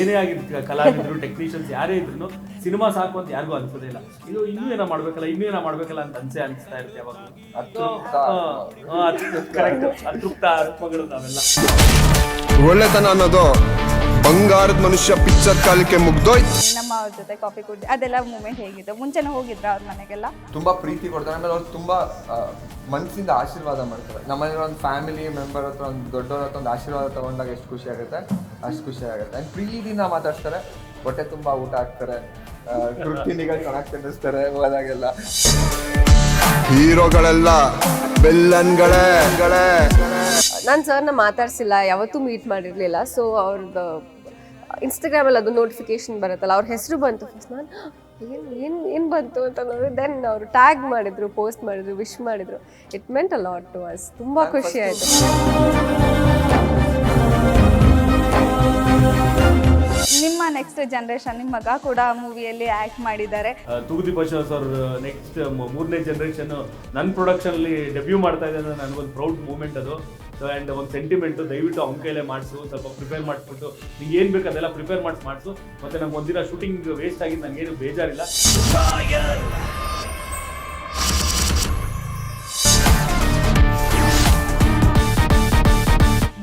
ಏನೇ ಆಗಿದ್ರು ಕಲಾವಿದರು ಟೆಕ್ನಿಷಿಯನ್ಸ್ ಯಾರೇ ಇದ್ರು ಸಿನಿಮಾ ಸಾಕು ಅಂತ ಯಾರಿಗೂ ಅನ್ಸೋದೇ ಇಲ್ಲ. ಇದು ಇನ್ನೂ ಏನೋ ಮಾಡ್ಬೇಕಲ್ಲ ಇನ್ನೂ ಏನೋ ಮಾಡ್ಬೇಕಲ್ಲ ಅಂತ ಅನ್ಸೆ ಅನ್ಸ್ತಾ ಇರುತ್ತೆ ಯಾವಾಗ ಅತೃಪ್ತ. ಕರೆಕ್ಟ್ ಅತೃಪ್ತ ಆತ್ಮಗಳು ನಾವೆಲ್ಲ. ಒಳ್ಳೆತನ ಅನ್ನೋದು ಬಂಗಾರದ ಮನುಷ್ಯ ಪಿಕ್ಚರ್ ಕಾಲಕ್ಕೆ ಮುಗ್ದೋಯ್ತು. ನಮ್ಮ ಅವ್ರ ಜೊತೆ ಕಾಫಿ ಕುಡ್ದು ಅದೆಲ್ಲ ಮೂಮೆಂಟ್ ಹೇಗಿದೆ ಮುಂಚೆನೇ ಹೋಗಿದ್ರ ಅವ್ರ ಮನೆಗೆಲ್ಲ? ತುಂಬಾ ಪ್ರೀತಿ ಕೊಡ್ತಾರೆ. ಆಮೇಲೆ ಅವ್ರು ತುಂಬಾ ಆ, ಮನ್ಸಿಂದ ಆಶೀರ್ವಾದ ಮಾಡ್ತಾರೆ. ನಮ್ಮಲ್ಲಿರೋ ಒಂದು ಫ್ಯಾಮಿಲಿ ಮೆಂಬರ್ ಹತ್ರ ಒಂದು ದೊಡ್ಡವ್ರ ಹತ್ರ ಒಂದು ಆಶೀರ್ವಾದ ತಗೊಂಡಾಗ ಎಷ್ಟು ಖುಷಿ ಆಗುತ್ತೆ? ಅಷ್ಟು ಖುಷಿ ಆಗುತ್ತೆ. ಆ್ಯಂಡ್ ಪ್ರೀತಿನ ಮಾತಾಡ್ತಾರೆ ಹೊಟ್ಟೆ ತುಂಬ ಊಟ ಹಾಕ್ತಾರೆ. ತಿಂಡಿಗಳು ಚೆನ್ನಾಗಿ ತಿನ್ನಿಸ್ತಾರೆ ಹೋದಾಗೆಲ್ಲ. ಹೀರೋಗಳೆಲ್ಲ ಬೆಲ್ಲನ್ಗಳೇ. ಗಳೇ ನಾನು ಸರ್ನ ಮಾತಾಡಿಸಿಲ್ಲ ಯಾವತ್ತೂ ಮೀಟ್ ಮಾಡಿರಲಿಲ್ಲ. ಸೊ ಅವ್ರದ್ದು ಇನ್ಸ್ಟಾಗ್ರಾಮಲ್ಲಿ ಅದು ನೋಟಿಫಿಕೇಶನ್ ಬರುತ್ತಲ್ಲ ಅವ್ರ ಹೆಸರು ಬಂತು ಫಸ್ಟ್ ನಾನು. ಏನು ಏನು ಏನು ಬಂತು ಅಂತ ನೋಡಿ ದೆನ್ ಅವರು ಟ್ಯಾಗ್ ಮಾಡಿದ್ರು ಪೋಸ್ಟ್ ಮಾಡಿದ್ರು ವಿಶ್ ಮಾಡಿದ್ರು. It meant a lot to us ತುಂಬ ಖುಷಿ ಆಯಿತು. ನಿಮ್ಮ ನೆಕ್ಸ್ಟ್ ಜನರೇಷನ್ ನಿಮ್ಮ ಮಗ ಕೂಡ ಮೂವಿಯಲ್ಲಿ ಆಕ್ಟ್ ಮಾಡಿದ್ದಾರೆ. ತುಗುದಿ ಸರ್ ನೆಕ್ಸ್ಟ್ ಮೂರನೇ ಜನರೇಷನ್ ನನ್ನ ಪ್ರೊಡಕ್ಷನ್ ಅಲ್ಲಿ ಡೆಬ್ಯೂ ಮಾಡ್ತಾ ಇದೆ ಅಂದ್ರೆ ನನಗೊಂದು ಪ್ರೌಡ್ ಮೂಮೆಂಟ್ ಅದು. ಆ್ಯಂಡ್ ಒಂದು ಸೆಂಟಿಮೆಂಟು ದಯವಿಟ್ಟು ಅವ್ನ ಕೈಲೇ ಮಾಡಿಸು, ಸ್ವಲ್ಪ ಪ್ರಿಪೇರ್ ಮಾಡಿಸ್ಬಿಟ್ಟು ನಿಂಗೆ ಏನು ಬೇಕು ಅದೆಲ್ಲ ಪ್ರಿಪೇರ್ ಮಾಡಿಸಿ, ಮಾಡಿಸು. ಮತ್ತು ನಂಗೆ ಒಂದಿನ ಶೂಟಿಂಗ್ ವೇಸ್ಟ್ ಆಗಿದ್ದು ನನಗೇನು ಬೇಜಾರಿಲ್ಲ.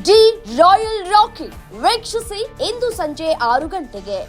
ಡಿ ರಾಯಲ್ ರಾಕಿ, ವೀಕ್ಷಿಸಿ ಇಂದು ಸಂಜೆ ಆರು ಗಂಟೆಗೆ.